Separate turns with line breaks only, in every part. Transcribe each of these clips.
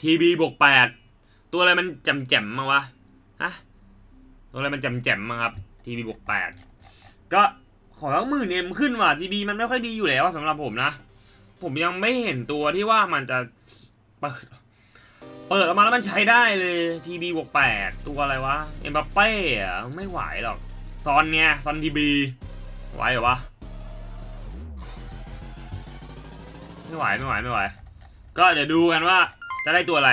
ทีบีบวกแปดตัวอะไรมันแจ่มแจ่มมาวะฮะตัวอะไรมันแจ่มแจ่มมาครับทีบีบวกแปดก็ขอสักหมื่นเอ็มขึ้นว่ะทีบีมันไม่ค่อยดีอยู่แล้วสำหรับผมนะ ผมยังไม่เห็นตัวที่ว่ามันจะเปิดเปิดออกมาแล้วมันใช้ได้เลยทีบีบวกแปดตัวอะไรวะเอ็มบัปเป้อะไม่ไหวหรอกซอนไงซอนทีบีไหวเหรอวะไม่ไหวไม่ไหวไม่ไหวก็เดี๋ยวดูกันว่า จะได้ตัวอะไร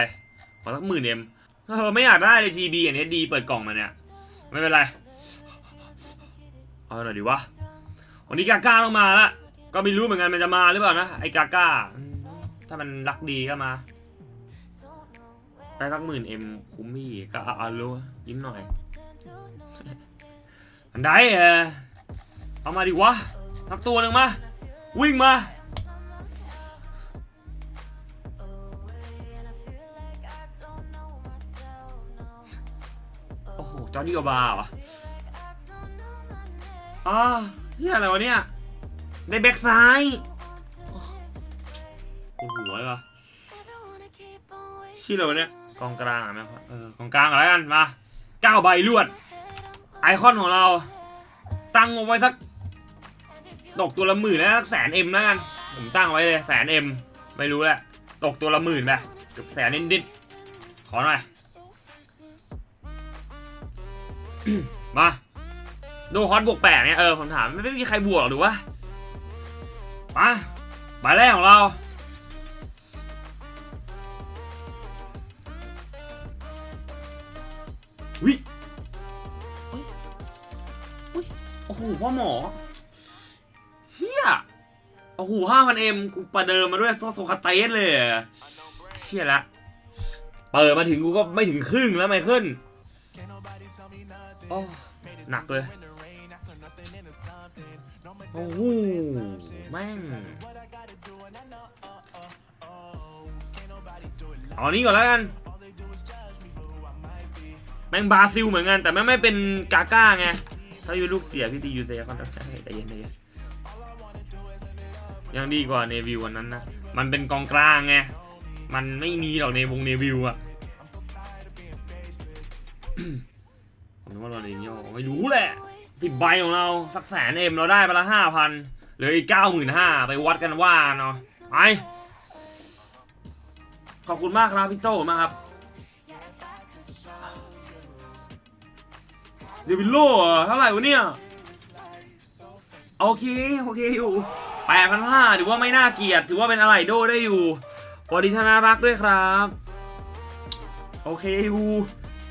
ขอสักหมื่นเอ็มเออไม่อยากได้เลยทีบีอันนี้ดีเปิดกล่องมาเนี่ย ไม่เป็นไร เอาหน่อยดีวะ วันนี้กาก้าต้องมาละก็ไม่รู้เหมือนกันมันจะมาหรือเปล่านะไอ้กาก้า ถ้ามันรักดีก็มาได้สักหมื่นเอ็มคุ้มพี่ก็เอาเอารู้ยิ้มหน่อยอันใดเออเอามาดิวะนักตัวหนึ่งมา วิ่งมา จอร์ดี้โอบาเหรออ่าเฮียอะไรวะเนี่ย ได้แบ็กซ้ายโอ้โหรวะชื่ออะไรวะเนี่ยกองกลางอะนะครับเออกองกลางอะไรกันมาเก้าใบลวด ไอคอนของเรา ตั้งเอาไว้สักตกตัวละหมื่นแล้วสักแสนเอ็มแล้วกัน ผมตั้งไว้เลยแสนเอ็มไม่รู้แหละ ตกตัวละหมื่นไปเกือบแสนนิดๆขอหน่อย มาดูฮอตบวกแปดเนี่ยเออผมถามไม่ไม่มีใครบวกหรือวะมาใบแรกของเรา วิอุ๊ยอุ๊ยโอ้โหพ่อหมอเชี่ยโอ้โหห้าพันเอ็มกูประเดิมมาด้วยโซโซคาเตสเลยเชี่ยละ เปิดมาถึงกูก็ไม่ถึงครึ่งแล้วไมเคิลโอ้ หนักเลยโอ้โหแม่งเอาอันนี้ก่อนแล้วกัน แม่งบราซิลเหมือนกัน แต่แม่งไม่เป็นกาก้าไง ถ้าอยู่ลูกเสียพี่ตียูเซคอนใจเย็นใจเย็นยังดีกว่าเนวิววันนั้นนะ มันเป็นกองกลางไง มันไม่มีหรอกในวงเนวิวอะ ผมนึกว่าเราเนโยไม่รู้แหละสิบใบของเราสักแสนเอ็มเราได้ไปละห้าพันเหลืออีกเก้าหมื่นห้าไปวัดกันว่าเนาะไปขอบคุณมากครับพี่โต้มากครับเดวิลโล่เท่าไหร่วะเนี่ย โอเค โอเคอยู่แปดพันห้าถือว่าไม่น่าเกลียด ถือว่าเป็นอะไรโดได้อยู่สวัสดีธนารักด้วยครับ โอเคอยู่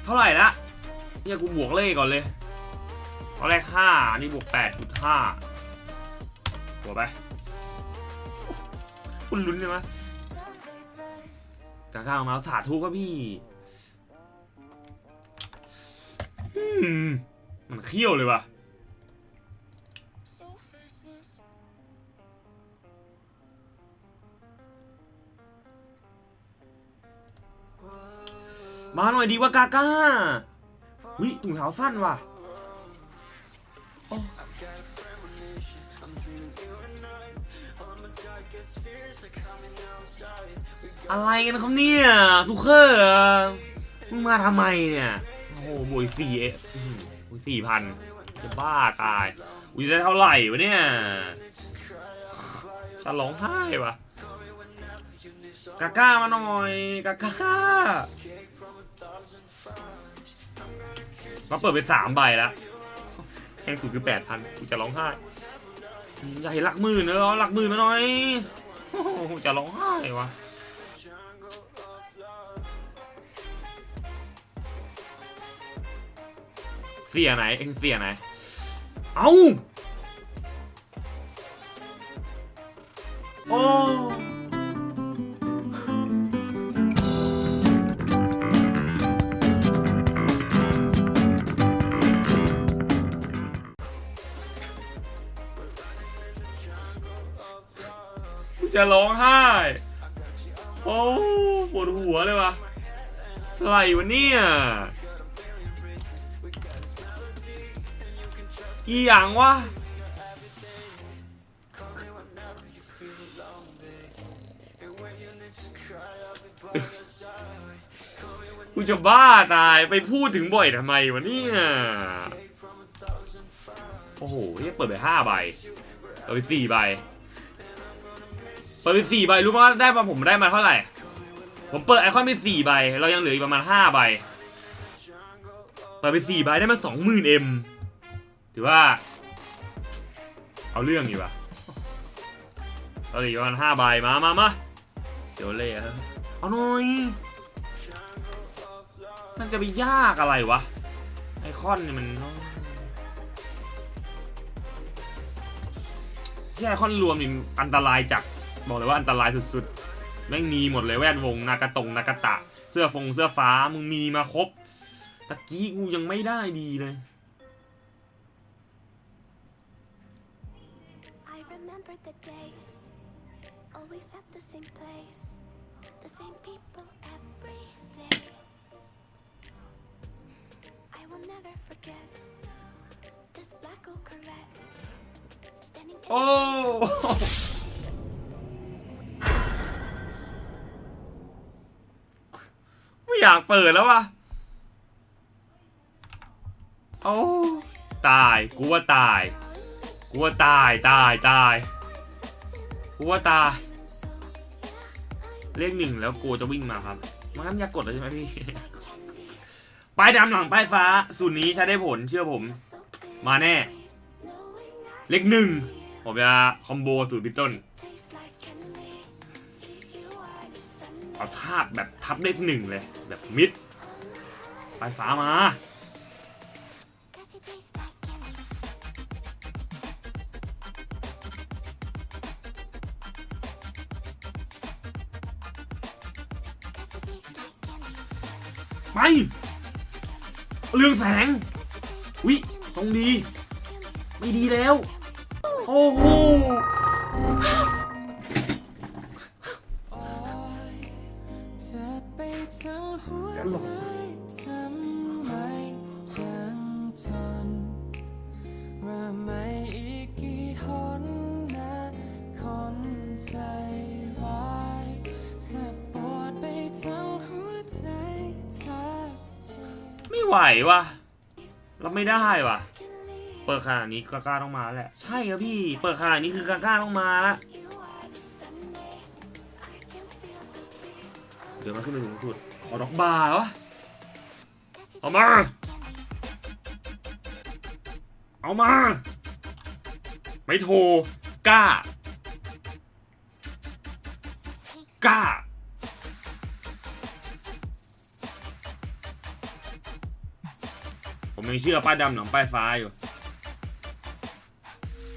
เท่าไหร่ละ เนี่ยกูบวกเลขก่อนเลยตอนแรกห้านี่บวกแปดจุดห้าบวกไป คุณลุ้นใช่ไหมกาข้างมาสาธุก็พี่มมันเขี้ยวเลยว่ะมาหน่อยดีว่ากาก้า วิถุงเท้าสั้นว่ะอะไรกันครับเนี่ยสุเคอร์มึงมาทำไมเนี่ย โอ้โหบวยสี่เอะอื้อหือบวยสี่พันจะบ้าตาย อุ้ยได้เท่าไหร่วะเนี่ยจะร้องไห้วะกาก้ามาหน่อยกาก้า มาเปิดไปสามใบแล้วแพงสุดคือแปดพันกูจะร้องไห้ให้หลักหมื่นเนอะหลักหมื่นมาหน่อยจะร้องไห้วะเสียไหนเอ็งเสียไหน เอ้าโอ้ จะร้องไห้ โอ้ปวดหัวเลยวะอะไรวะเนี่ยอีหยังวะกูจะบ้าตายไปพูดถึงบ่อยทำไมวะเนี่ย โอ้โหเปิดไปห้าใบเปิดไปสี่ใบ เปิดไปสี่ใบรู้ไหมว่าได้มาผมได้มาเท่าไหร่ ผมเปิดไอคอนไปสี่ใบ เรายังเหลืออีกประมาณห้าใบ เปิดไปสี่ใบได้มาสองหมื่นเอ็มถือว่า เอาเรื่องอยู่ปะเราเหลืออีกประมาณห้าใบมามามาเดี๋ยวเล่ครับเอาหน่อย มันจะไปยากอะไรวะ ไอคอนเนี่ยมันที่ไอคอนรวมนี่อันตรายจัด บอกเลยว่าอันตรายสุดๆแม่งมีหมดเลยแวดวงนากาตงนากาตะ เสื้อฟงเสื้อฟ้ามึงมีมาครบตะกี้กูยังไม่ได้ดีเลย
I remember
อยากเปิดแล้ววะโอ้ตายกูว่าตายกูว่าตายตายตายกูว่าตายเลขหนึ่งแล้วกูจะวิ่งมาครับมันงั้นอย่ากกดเลยใช่ไหมพี่ป้ายดำหลังป้ายฟ้า สูตรนี้ใช้ได้ผลเชื่อผม มาแน่ เลขหนึ่งผมจะคอมโบสูตรพิต้น เอาทาบแบบทับเลขหนึ่งเลย แบบมิดปลายฟ้ามา ไป เรื่องแสง วิตรงดี ไม่ดีแล้ว โอ้โห
หลงไม่ไหว
วะเราไม่ได้วะเปิดขนาดนี้กาก้าต้องมาแหละ ใช่ครับพี่ เปิดขนาดนี้คือกาก้าต้องมาละเดี๋ยวมาขึ้นไปถึงสุด ขอดอกบาร์วะเอามา เอามา ไม่โทรกล้า กล้า ผมยังเชื่อป้ายดำหนังป้ายฟ้าอยู่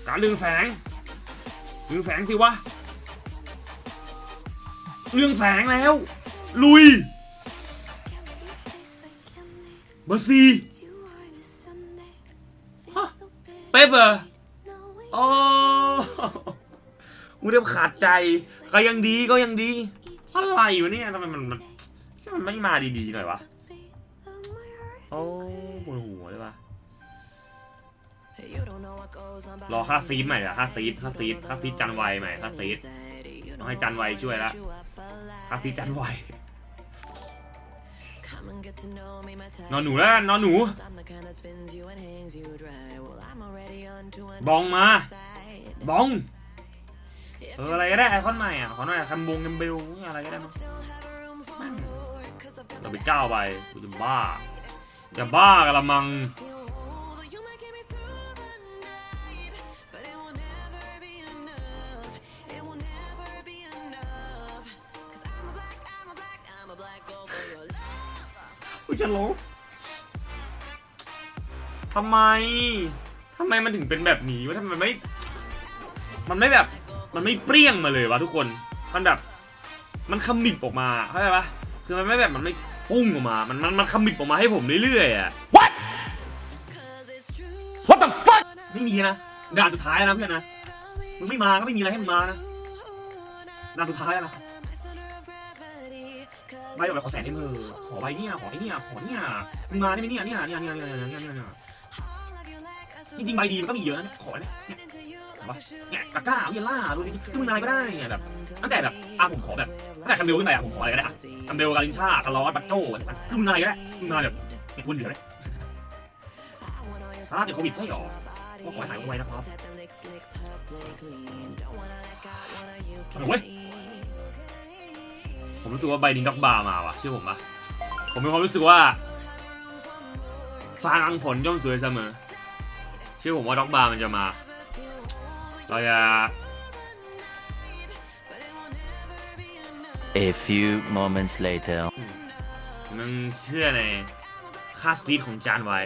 การดึงแสงดึงแสงสิวะเรื่องแสงแล้ว ลุย เบอร์สี่เป๊ปเหรอโอ้กูเริ่มขาดใจ ก็ยังดีก็ยังดีอะไรวะเนี่ยทำไมมันมันใช่มันไม่มาดีๆหน่อยวะโอ้ปวดหัวเลยว่ะรอค่าซีดใหม่อะค่าซีดค่าซีดค่าซีดจันไวใหม่ค่าซีดต้องให้จันไวช่วยละค่าซีดจันไว นอนหนูแล้วกันนอนหนู บองมา บอง เอออะไรก็ได้ไอคอนใหม่อะขอหน่อยคัมบงคัมเบลอะไรก็ได้มั้งแม่งเราไปก้าวไปกูจะบ้าจะบ้ากันละมัง จะลบทำไมทำไมมันถึงเป็นแบบนี้วะทำไมมันไม่ มันไม่แบบ มันไม่เปรี้ยงมาเลยวะทุกคน มันแบบ มันขมิบออกมาเข้าใจปะคือมันไม่แบบมันไม่ปุ้งออกมา มันมันมันขมิบออกมาให้ผมเรื่อยๆอะ What What the fuck ไม่มีนะด่านสุดท้ายนะเพื่อนนะมึงไม่มาก็ไม่มีอะไรให้มึงมานะด่านสุดท้ายนะ ใบออกแบบขอแสนได้มือขอใบเนี่ยขอไอ้เนี่ยขอเนี่ยมึงมาได้ไหมเนี่ยเนี่ยเนี่ยเนี่ยเนี่ยเนี่ยเนี่ยจริงๆใบดีมันก็มีเยอะนะขอเนี่ยเนี่ยกาก้าเยล่าดูดิตุ้มนายก็ได้เนี่ยแบบตั้งแต่แบบอะผมขอแบบตั้งแต่คำเดียวขึ้นไปอะผมขออะไรก็ได้อะคำเดียวกาลินชาตลอดบัตโต้ตุ้มนายก็ได้ตุ้มนายแบบไนี่ทุนเดือไหมถ้าเดี๋ยโควิดใช่หรอก็ขอหายไวๆนะครับโอ้ย ผมรู้สึกว่าใบดินด็อกบาร์มาว่ะเชื่อผมปะผมมีความรู้สึกว่าฟางอังฝนย่อมสวยเสมอ เชื่อผมว่าด็อกบาร์มันจะมา เราจะ
A few moments later.
มันเชื่อในค่าซีดของจานไว้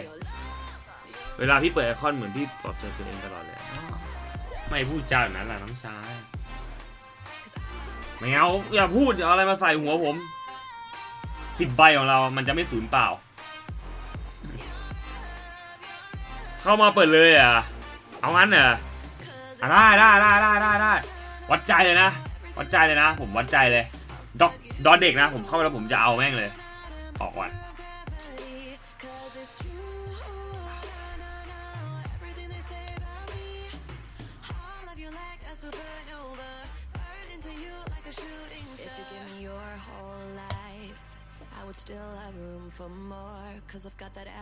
เวลาพี่เปิดไอคอนเหมือนพี่ปลอบใจตัวเองตลอดเลยอ้าวไม่พูดจาแบบนั้นล่ะน้องชาย ไม่เอาอย่าพูดอย่าเอาอะไรมาใส่หัวผมสิบใบของเรา มันจะไม่สูญเปล่า เข้ามาเปิดเลยอะ เอางั้นเหรออะได้ได้ได้ได้ได้ได้วัดใจเลยนะ วัดใจเลยนะ ผมวัดใจเลยด็อกดอเด็กนะ ผมเข้าไปแล้วผมจะเอาแม่งเลย ออกก่อน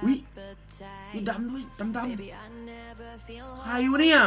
อุ๊ย
appetite.
นี่ดำด้วยดำดำ
Baby, I never feel
ใครวะเนี่ย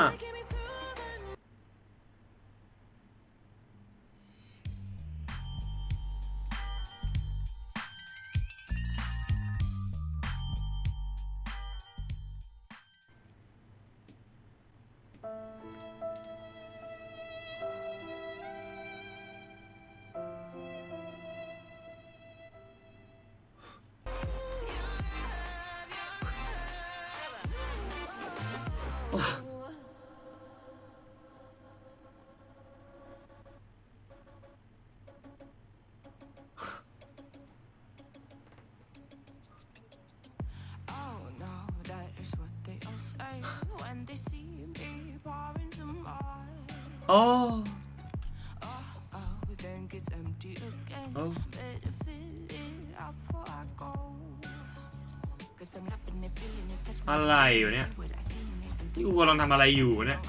it, feeling it, touch
อะไรอยู่เนี่ย
what I see me. I'm
ที่กูกำลังทำอะไรอยู่เนี่ย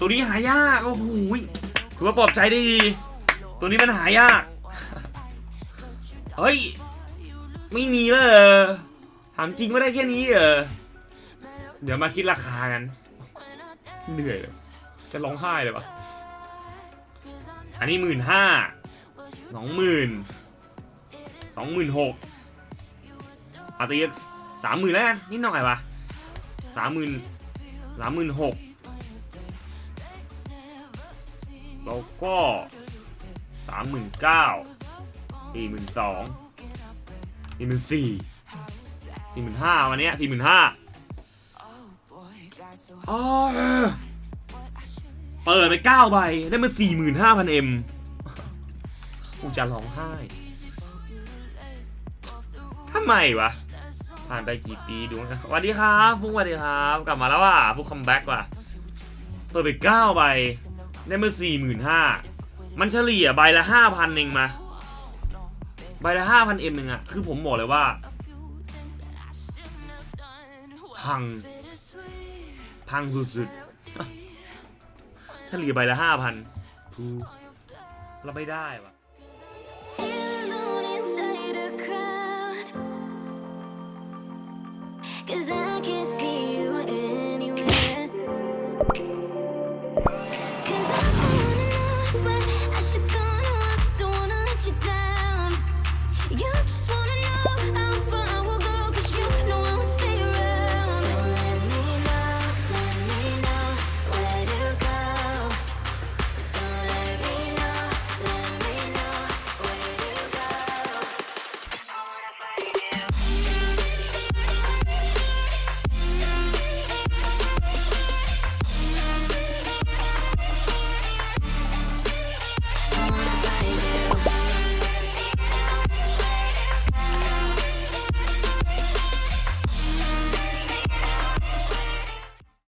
ตัวนี้หายากโอ้โหถือว่าปลอบใจได้ดี ตัวนี้มันหายาก เฮ้ย ไม่มีเลยถามจริงไม่ได้แค่นี้เหรอ เดี๋ยวมาคิดราคากัน เหนื่อยเลย จะร้องไห้เลยปะอันนี้หมื่นห้าสองหมื่นสองหมื่นหกอาตีสามหมื่นแล้วกันนิดหน่อยปะสามหมื่นสามหมื่นหกแล้วก็สามหมื่นเก้าสี่หมื่นสองสี่หมื่นสี่สี่หมื่นห้าวันนี้สี่หมื่นห้า เปิดไปเก้าใบ ได้มาสี่หมื่นห้าพันเอ็มกูจะร้องไห้ทำไมวะ ผ่านไปกี่ปีดูนะสวัสดีครับฟุกสวัสดีครับ กลับมาแล้วว่ะฟุกคัมแบ็กว่ะ เปิดไปเก้าใบ ได้มาสี่หมื่นห้ามันเฉลี่ยใบละห้าพันเองมา ใบละห้าพันเอ็มเองอะคือผมบอกเลยว่า พัง พังสุดๆ เฉลี่ยใบละห้าพันเราไม่ได้วะ
Cause